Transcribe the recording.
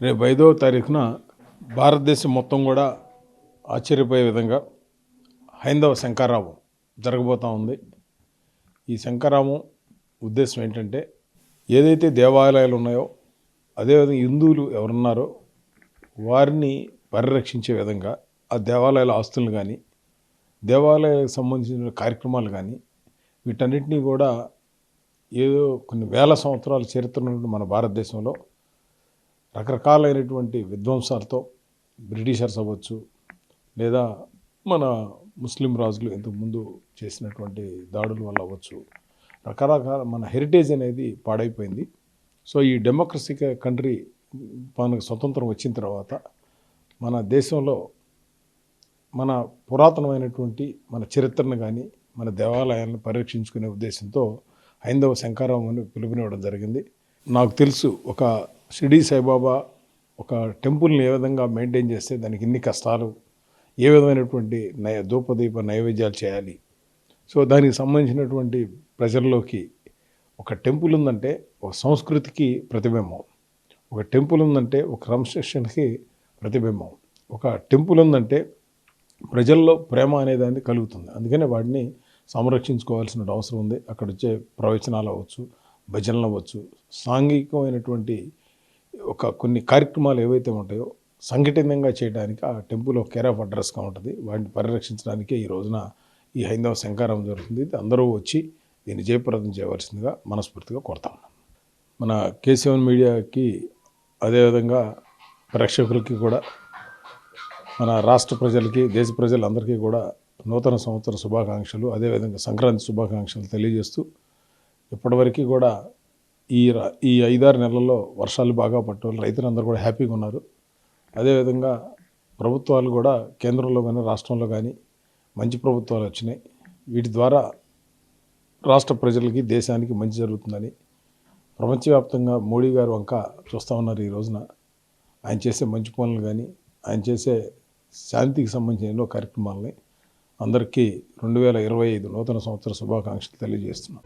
రేపు ఐదవ తారీఖున భారతదేశం మొత్తం కూడా ఆశ్చర్యపోయే విధంగా హైందవ శంకారావం జరగబోతూ ఉంది. ఈ శంకారావం ఉద్దేశం ఏంటంటే ఏదైతే దేవాలయాలు ఉన్నాయో అదేవిధంగా హిందువులు ఎవరున్నారో వారిని పరిరక్షించే విధంగా ఆ దేవాలయాల ఆస్తులు కానీ దేవాలయాలకు సంబంధించిన కార్యక్రమాలు కానీ వీటన్నిటినీ కూడా ఏదో కొన్ని వేల సంవత్సరాల చరిత్ర మన భారతదేశంలో రకరకాలైనటువంటి విధ్వంసాలతో బ్రిటిషర్స్ అవ్వచ్చు లేదా మన ముస్లిం రాజులు ఇంతకుముందు చేసినటువంటి దాడుల వల్ల అవ్వచ్చు. రకరకాల మన హెరిటేజ్ అనేది పాడైపోయింది. సో ఈ డెమోక్రసీ కంట్రీ మనకు స్వతంత్రం వచ్చిన తర్వాత మన దేశంలో మన పురాతనమైనటువంటి మన చరిత్రను కానీ మన దేవాలయాలను పరిరక్షించుకునే ఉద్దేశంతో హైందవ శంకారావం అని పిలుపునివ్వడం జరిగింది. నాకు తెలుసు ఒక షిరిడి సాయిబాబా ఒక టెంపుల్ని ఏ విధంగా మెయింటైన్ చేస్తే దానికి ఇన్ని కష్టాలు ఏ విధమైనటువంటి నయ ధూపదీప నైవేద్యాలు చేయాలి? సో దానికి సంబంధించినటువంటి ప్రజల్లోకి ఒక టెంపుల్ ఉందంటే ఒక సంస్కృతికి ప్రతిబింబం. ఒక టెంపుల్ ఉందంటే ఒక క్రమశిక్షణకి ప్రతిబింబం. ఒక టెంపుల్ ఉందంటే ప్రజల్లో ప్రేమ అనేదాన్ని కలుగుతుంది. అందుకనే వాటిని సంరక్షించుకోవాల్సిన అవసరం ఉంది. అక్కడ వచ్చే ప్రవచనాలు అవ్వచ్చు భజనలు అవ్వచ్చు సాంఘికమైనటువంటి ఒక కొన్ని కార్యక్రమాలు ఏవైతే ఉంటాయో సంఘటితంగా చేయడానికి ఆ టెంపుల్ ఒక కేర్ ఆఫ్ అడ్రస్గా ఉంటుంది. వాటిని పరిరక్షించడానికే ఈ రోజున ఈ హైందవ శంకారం జరుగుతుంది. ఇది అందరూ వచ్చి దీన్ని జయప్రదం చేయవలసిందిగా మనస్ఫూర్తిగా కోరుతాం మన కేసీవన్ మీడియాకి అదేవిధంగా ప్రేక్షకులకి కూడా మన రాష్ట్ర ప్రజలకి దేశ ప్రజలందరికీ కూడా నూతన సంవత్సర శుభాకాంక్షలు అదేవిధంగా సంక్రాంతి శుభాకాంక్షలు తెలియజేస్తూ ఇప్పటివరకు కూడా ఈ ఈ ఐదారు నెలల్లో వర్షాలు బాగా పట్టడం రైతులందరూ కూడా హ్యాపీగా ఉన్నారు. అదేవిధంగా ప్రభుత్వాలు కూడా కేంద్రంలో కానీ రాష్ట్రంలో కానీ మంచి ప్రభుత్వాలు వచ్చినాయి. వీటి ద్వారా రాష్ట్ర ప్రజలకి దేశానికి మంచి జరుగుతుందని ప్రపంచవ్యాప్తంగా మోడీ గారు వంక చూస్తూ ఉన్నారు ఈ రోజున. ఆయన చేసే మంచి పనులు కానీ ఆయన చేసే శాంతికి సంబంధించిన ఎన్నో కార్యక్రమాలని అందరికీ రెండు వేల ఇరవై ఐదు నూతన సంవత్సర శుభాకాంక్షలు తెలియజేస్తున్నాం.